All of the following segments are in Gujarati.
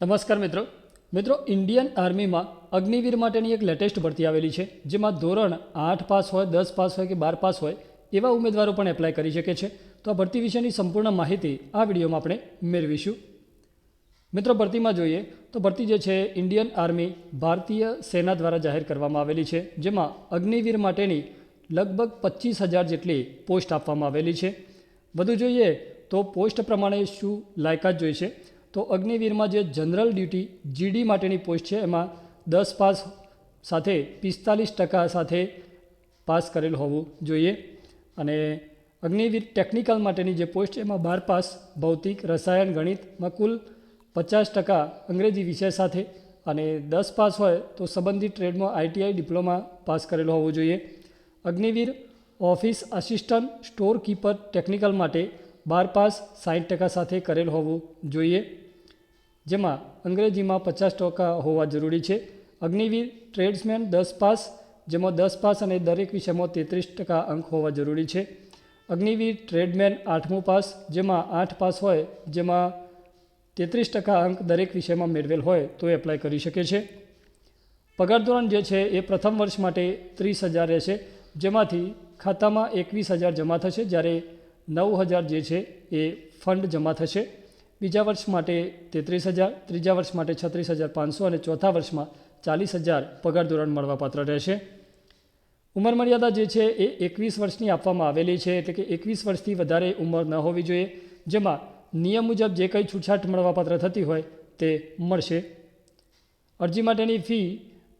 નમસ્કાર મિત્રો. મિત્રો ઇન્ડિયન આર્મીમાં અગ્નિવીર માટેની એક લેટેસ્ટ ભરતી આવેલી છે, જેમાં ધોરણ આઠ પાસ હોય, દસ પાસ હોય કે બાર પાસ હોય, એવા ઉમેદવારો પણ એપ્લાય કરી શકે છે. તો આ ભરતી વિશેની સંપૂર્ણ માહિતી આ વિડીયોમાં આપણે મેળવીશું. મિત્રો, ભરતીમાં જોઈએ તો ભરતી જે છે ઇન્ડિયન આર્મી ભારતીય સેના દ્વારા જાહેર કરવામાં આવેલી છે, જેમાં અગ્નિવીર માટેની લગભગ પચીસ હજાર જેટલી પોસ્ટ આપવામાં આવેલી છે. વધુ જોઈએ તો પોસ્ટ પ્રમાણે શું લાયકાત જોઈશે તો અગ્નિવીરમાં જે જનરલ ડ્યુટી જીડી માટેની પોસ્ટ છે, એમાં દસ પાસ સાથે પિસ્તાલીસ ટકા સાથે પાસ કરેલ હોવું જોઈએ. અને અગ્નિવીર ટેકનિકલ માટેની જે પોસ્ટ છે, એમાં બાર પાસ ભૌતિક, રસાયણ, ગણિતમાં કુલ પચાસ ટકા અંગ્રેજી વિષય સાથે અને દસ પાસ હોય તો સંબંધિત ટ્રેડમાં આઈટીઆઈ ડિપ્લોમા પાસ કરેલો હોવો જોઈએ. Agniveer office assistant store keeper technical માટે બાર પાસ સાઠ ટકા સાથે કરેલ હોવું જોઈએ. જેમાં અંગ્રેજીમાં પચાસ ટકા હોવા જરૂરી છે. અગ્નિવીર, ટ્રેડ્સમેન, દસ પાસ, જેમાં દસ પાસ અને દરેક વિષયમાં તેત્રીસ ટકા અંક હોવા જરૂરી છે. અગ્નિવીર ટ્રેડમેન આઠમું પાસ, જેમાં આઠ પાસ હોય, જેમાં તેત્રીસ ટકા અંક દરેક વિષયમાં મેળવેલ હોય, તો એપ્લાય કરી શકે છે. પગાર ધોરણ જે છે, એ પ્રથમ વર્ષ માટે ત્રીસ હજાર રહેશે, જેમાંથી ખાતામાં એકવીસ હજાર જમા થશે, જ્યારે નવ હજાર જે છે, એ ફંડ જમા થશે. બીજા વર્ષ માટે તેત્રીસ હજાર, ત્રીજા વર્ષ માટે છત્રીસ હજાર પાંચસો અને ચોથા વર્ષમાં ચાલીસ હજાર પગાર ધોરણ મળવાપાત્ર રહેશે. ઉંમર મર્યાદા જે છે એ એકવીસ વર્ષની આપવામાં આવેલી છે, એટલે કે એકવીસ વર્ષથી વધારે ઉંમર ન હોવી જોઈએ. જેમાં નિયમ મુજબ જે કંઈ છૂટછાટ મળવાપાત્ર થતી હોય તે મળશે. અરજી માટેની ફી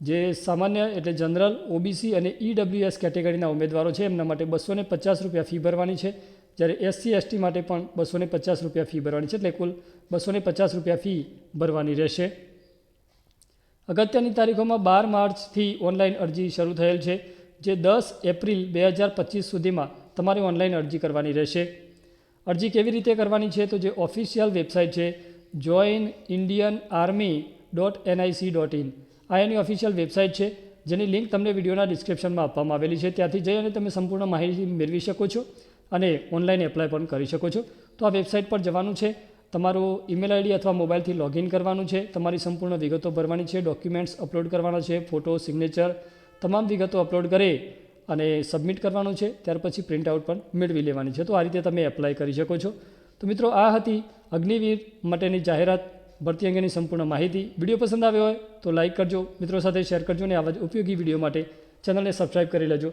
જે સામાન્ય એટલે જનરલ, ઓબીસી અને ઈડબ્લ્યુએસ કેટેગરીના ઉમેદવારો છે, એમના માટે બસો પચાસ રૂપિયા ફી ભરવાની છે. જ્યારે એસસી, એસટી માટે પણ બસો ને પચાસ રૂપિયા ફી ભરવાની છે, એટલે કુલ બસો ને પચાસ રૂપિયા ફી ભરવાની રહેશે. અગત્યની તારીખોમાં બાર માર્ચથી ઓનલાઈન અરજી શરૂ થયેલ છે, જે દસ એપ્રિલ બે હજાર પચીસ સુધીમાં તમારે ઓનલાઈન અરજી કરવાની રહેશે. અરજી કેવી રીતે કરવાની છે તો જે ઓફિશિયલ વેબસાઇટ છે join Indian army dot NIC dot in આ એની ઓફિશિયલ વેબસાઇટ છે, જેની લિંક તમને વિડીયોના ડિસ્ક્રિપ્શનમાં આપવામાં આવેલી છે. ત્યાંથી જઈ અને તમે સંપૂર્ણ માહિતી મેળવી શકો છો. અને ઓનલાઈન એપ્લાય પણ કરી શકો છો. તો આ વેબસાઇટ પર જવાનું છે. તમારું ઈમેલ આઈડી અથવા મોબાઈલથી લોગિન કરવાનું છે. તમારી સંપૂર્ણ વિગતો ભરવાની છે. ડોક્યુમેન્ટ્સ અપલોડ કરવાના છે. ફોટો, સિગ્નેચર તમામ વિગતો અપલોડ કરી અને સબમિટ કરવાનું છે. ત્યાર પછી પ્રિન્ટ આઉટ પણ મેળવી લેવાની છે. તો આ રીતે તમે એપ્લાય કરી શકો છો. તો મિત્રો, આ હતી અગ્નિવીર માટેની જાહેરાત. ભરતી અંગેની સંપૂર્ણ માહિતી. વીડિયો પસંદ આવ્યો હોય તો લાઇક કરજો. મિત્રો સાથે શેર કરજો અને આવા જ ઉપયોગી વીડિયો માટે ચેનલને સબસ્ક્રાઈબ કરી લેજો.